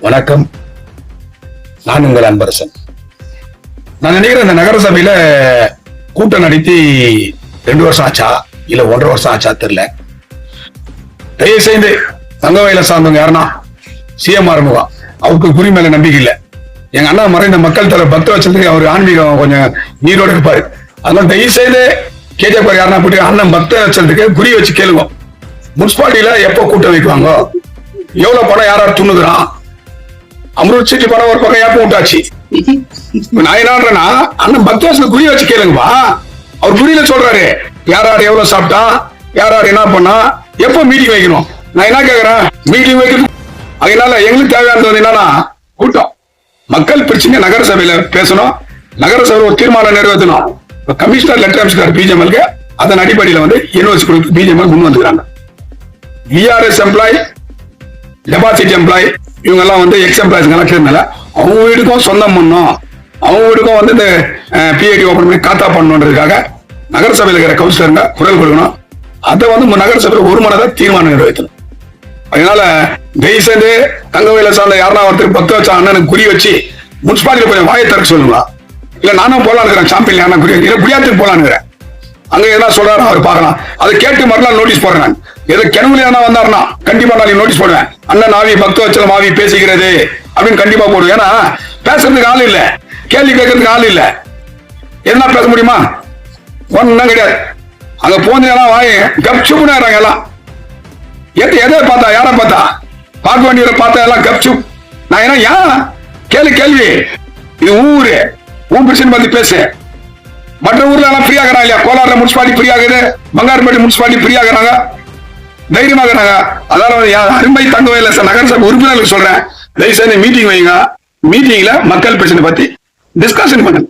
வணக்கம். நான் உங்கள் அன்பரசன். நான் நினைக்கிறேன் இந்த நகர சபையில கூட்டம் நடத்தி ரெண்டு வருஷம் ஆச்சா? இல்ல ஒன்றரை வருஷம் ஆச்சா தெரியல. தயவு செய்து தங்கவயல சார்ந்தவங்க யாருன்னா சிஎம் ஆரம்பா அவருக்கு குறி மேல நம்பிக்கை இல்ல. எங்க அண்ணா மறைந்த மக்கள் தலை பக்த வச்சதுக்கு அவர் ஆன்மீகம் கொஞ்சம் நீரோடு இருப்பாரு. அதனால தயவு செய்து கேஜிஎஃப் யாருன்னா போட்டு அண்ணன் பக்த வச்சதுக்கு குறி வச்சு கேளுங்க. முனிசிபாலிட்டியில எப்போ கூட்டம் வைக்குவாங்க? எவ்வளவு பணம் யாராவது துண்ணுகிறான் அம்ருத் சிட்டி பணம் ஒரு பக்கம் ஏப்பம் விட்டாச்சு. நான் என்னன்றேன்னா அண்ணன் பக்தவாசல குறி வச்சு கேளுங்கப்பா. அவர் குறியில சொல்றாரு யார் யார் எவ்வளவு சாப்பிட்டா யார் யார் என்ன பண்ணா எப்போ மீட்டிங் வைக்கணும்? நான் என்ன கேக்குறேன்? மீட்டிங் வைக்கணும். அதனால எங்களுக்கு தேவையானது என்னன்னா கூட்டம். மக்கள் பிரச்சனை நகர சபையில பேசணும். நகர சபையில ஒரு தீர்மானம் நிறைவேற்றணும். கமிஷனர் லெட்டர் அமைச்சிருக்காரு பிஜேஎம்எல்க்கு. அதன் அடிப்படையில் வந்து யூனிவர்சிட்டி கொடுத்து பிஜேஎம்எல் முன் வந்துக்கிறாங்க. விஆர்எஸ் எம்ப்ளாய் டெபாசிட் எம்ப்ளாய் இவங்க எல்லாம் வந்து எக்ஸ் எம்ப்ளாய்ஸ் அவங்க வீட்டுக்கும் சொந்தம் பண்ணும். அவங்க வீட்டுக்கும் வந்து இந்த பிஐடி ஓப்பன் பண்ணி காத்தா பண்ணணுன்றதுக்காக நகரசபையில் இருக்கிற கவுன்சிலருங்க குரல் கொடுக்கணும். அதை வந்து நகரசபையில் நகர ஒரு மனதை தீர்மானம் நிறைவேற்றணும். அதனால தயவு செய்து தங்கவேல சார்ந்த யாருன்னா ஒருத்தர் பத்து வச்ச அண்ணனுக்கு குறி வச்சு முனிசிபாலிட்டி கொஞ்சம் வாயை திறக்க சொல்லுங்களா? இல்ல நானும் போலான்னு இருக்கிறேன் சாம்பியன் யாரா குறி இல்ல குடியாத்துக்கு போலான்னு அங்க என்ன சொல்றாரு? அவர் பார்க்கலாம் அதை கேட்டு மறுநாள் நோட்டீஸ் போடுறேன். எது ஏதோ கிணவுல என்ன வந்தாருன்னா கண்டிப்பா நான் நோட்டீஸ் போடுவேன். அண்ணன் ஆவி பக்த வச்சல மாவி பேசிக்கிறது அப்படின்னு கண்டிப்பா போடுவேன். ஏன்னா பேசுறதுக்கு ஆள் இல்ல. கேள்வி கேட்கறதுக்கு ஆள் இல்ல. என்ன பேச முடியுமா? ஒன்னும் கிடையாது. அங்க போனீங்கன்னா வாய் கப்சுப்புன்னு எல்லாம். எது எதை பார்த்தா? யாரை பார்த்தா? பார்க்க வேண்டியவரை பார்த்தா எல்லாம் கப்சுப் நான் என்ன ஏன்? கேள்வி கேள்வி. இது ஊரு. ஊர் பிரச்சனை பத்தி பேசு. மற்ற ஊர்ல எல்லாம் ஃப்ரீ ஆகிறாங்க இல்லையா? கோலார்ல முனிசிபாலிட்டி ஃப்ரீ ஆகுது. பங்காருப்பேட்டை முனிசிபாலிட்டி ஃப்ரீ ஆகுறாங்க. தைரியமா இருக்கிறாங்க அதனால வந்து தங்கவே இல்லை சார். நகரசபை உறுப்பினர்களுக்கு சொல்றேன். தயவு செய்து மீட்டிங் வைங்க மீட்டிங்ல மக்கள் பிரச்சனை பத்தி டிஸ்கஷன் பண்ணுங்க.